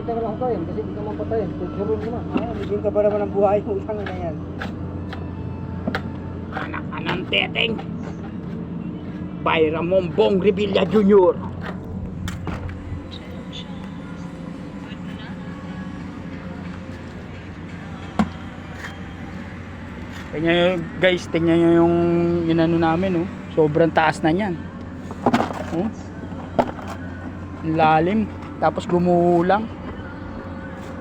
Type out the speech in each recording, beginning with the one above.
Balita ka lang tayo, kasi hindi ka man patayin. Pagsuron mo na. Ah, bigyan ka ba naman ng buhay? Utang na yan. Anak ka ng teteng. Bayram mong Bong Revilla Jr. Tingnan nyo guys, tingnan nyo yung inano namin oh. Sobrang taas na niyan. Oh. Ang lalim. Tapos gumulang.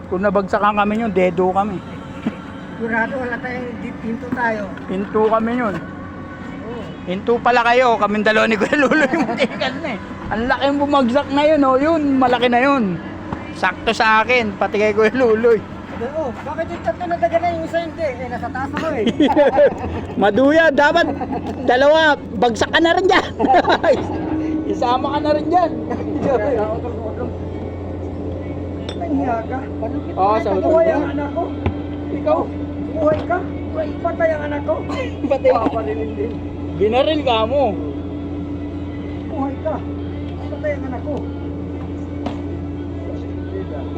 Kung nabagsakan kami yun, dedo kami. Sigurado wala tayong deep hinto tayo. Pinto kami yun. Oo. Hinto pala kayo, kaming dalawa ni Kuya Lulo yung matikan na eh. Ang laking bumagsak na yun, oh. yun, malaki na yun. Sakto sa akin, pati kay Kuya Luloy. Sabi, oh, bakit yung tatlo na daga na yung isa hindi? Eh, nasa taas ako eh. Maduya, dapat dalawa, bagsak ka na rin dyan. Isama ka na rin dyan. Ka. Panukit Oo, mo sa utol buhay ang anak ko. Ikaw, Buhay ka. Patay ang anak ko. Patay. Paparilin din. binaril ka mo. Buhay ka. Patay ang anak ko.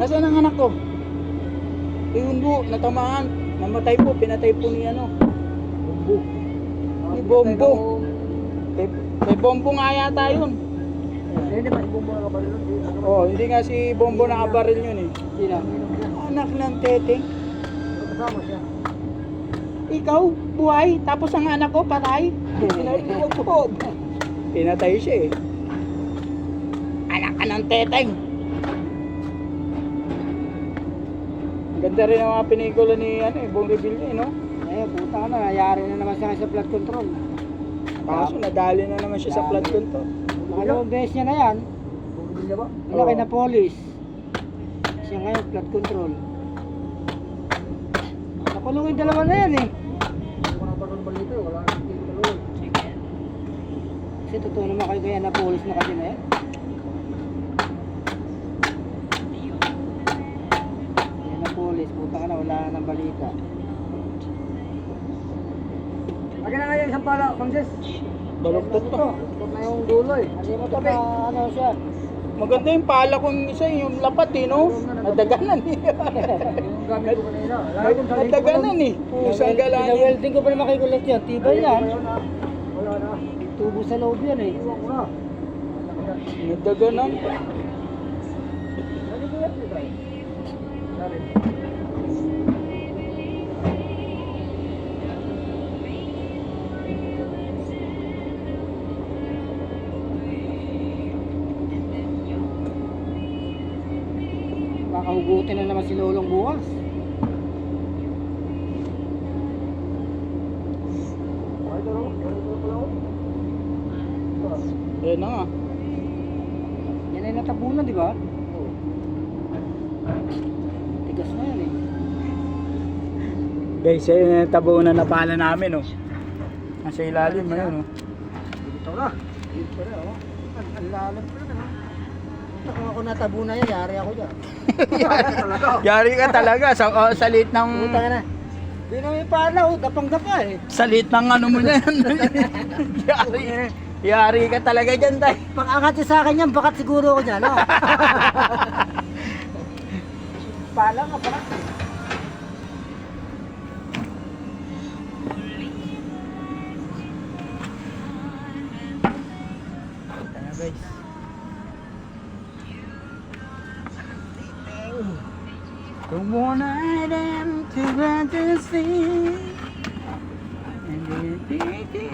Nasaan ang anak ko? Yun po, natamaan. Namatay po, pinatay po ni ano. Bombo. Ni Bombo. Kay, kay Bombo nga yata yun. Hindi ba ibong mga kabalilo? Oh, hindi nga si Bombo nakabaril yun eh. Sila. Anak ng teteng. Kasama siya. Ikaw, buhay, tapos ang anak ko patay. Pinatay siya eh. Anak ka ng teteng. Ganda rin ang mga pinikula ni ano eh, Bong Revilla eh, no? Eh, puta ka na. Nangyari na naman siya sa flood control. Kaso nadali na naman siya sa flood control. Makalawang beses niya na yan. Malaki na polis. Siya ngayon, flood control. Nakulong yung dalawa na yan eh. Kasi totoo naman kayo kaya na polis na kasi na yan. Yan na polis, puta ka na, wala na ng balita. Agad na ngayon isang pala, Kamses. Baluktot to. Baluktot na yung dulo eh. Hindi mo pa ano siya. Maganda yung pala kong isa, yung lapat eh, no? Nadaganan eh. Yung gamit ko kanina. Nadaganan eh. Yung sa galangan. Pina-welding ko pa naman kay Kulit yan. Tibay yan. Wala na. Tubo sa loob yan eh. Iwan ko na. Nadaganan. Kakahugutin na naman si Lolong bukas. Ay, ito lang. Ito pala ako. Yan na nga. Yan ay natabunan, di ba? Tigas na yan eh. Guys, yun yung tabunan na pala namin, oh. Nasa ilalim, ayun, oh. Ito na. Dito na oh. Ang lalim pa na. Ako natabunan yan, yari ako dyan. Yari ka talaga sa, oh, sa liit ng... Puta ka na. Di na may pala oh, dapang-dapa eh. Sa liit ng ano mo na yan. yari, yari ka talaga dyan, tay. Pag angat sa akin yan, bakat siguro ako dyan, oh. pala nga pala. To run to see And take it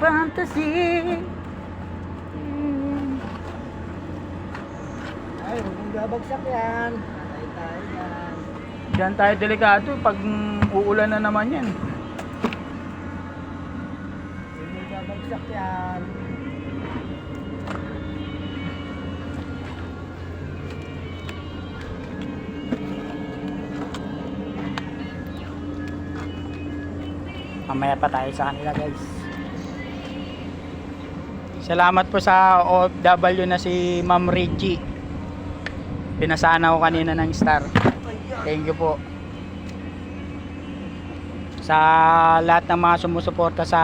Fantasy Ay, huwag mong babagsak yan. Patay tayo yan. Diyan tayo delikado pag uulan na naman yan. Mong babagsak yan. Mamaya pa tayo sa kanila guys. Salamat po sa OFW na si Ma'am Reggie. Pinasana ko kanina ng star. Thank you po. Sa lahat ng mga sumusuporta sa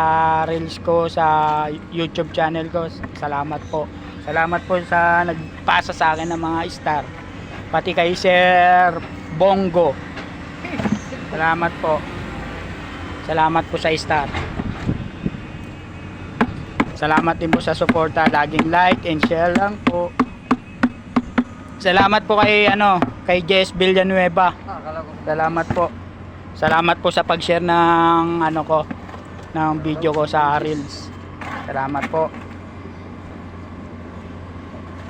reels ko, sa YouTube channel ko. Salamat po. Salamat po sa nagpasa sa akin ng mga star. Pati kay Sir Bongo. Salamat po. Salamat po sa star. Salamat din po sa suporta. Laging like and share lang po. Salamat po kay ano, kay Jess Villanueva. Ah. Salamat po. Salamat po sa pag-share ng ano ko ng video ko sa Reels. Salamat po.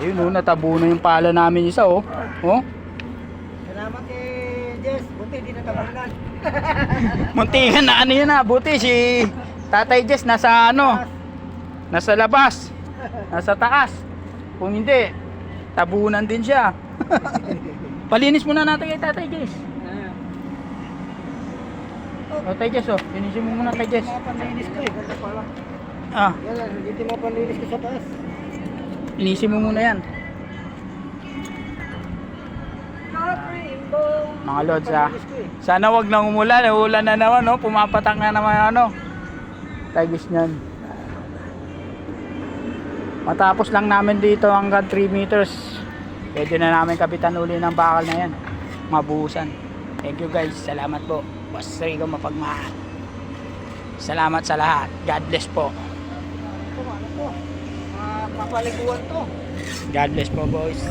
Ayun oh, natabunan yung pala namin isa oh. Oh, Salamat kay Jess. Buti di natabunan. muntikan na ano yun ah. Buti si Tatay Jess nasa ano, nasa labas. Nasa taas. Kung hindi, tabunan din siya. Palinis muna natin kay Tatay Jess. Oh, Tatay Jess oh. Linisin mo muna. Mga panlinis ko eh. Ganda pala. Ah, Yan dito mga panlinis ko sa taas. linisin mo muna yan. Mga lods ah. Panlinis ko eh. Sana wag nang umulan, eh, ulan na naman, no? Pumapatak na naman ano. Tagis niyan. Matapos lang namin dito hanggang 3 meters. Pwede na namin kapitan uli ng bakal na yan. Mabuhusan. Thank you guys. Salamat po. Boss Rico mapagmahal. Salamat sa lahat. God bless po. Ito, ano to? Mga kapaliguan to. God bless po boys.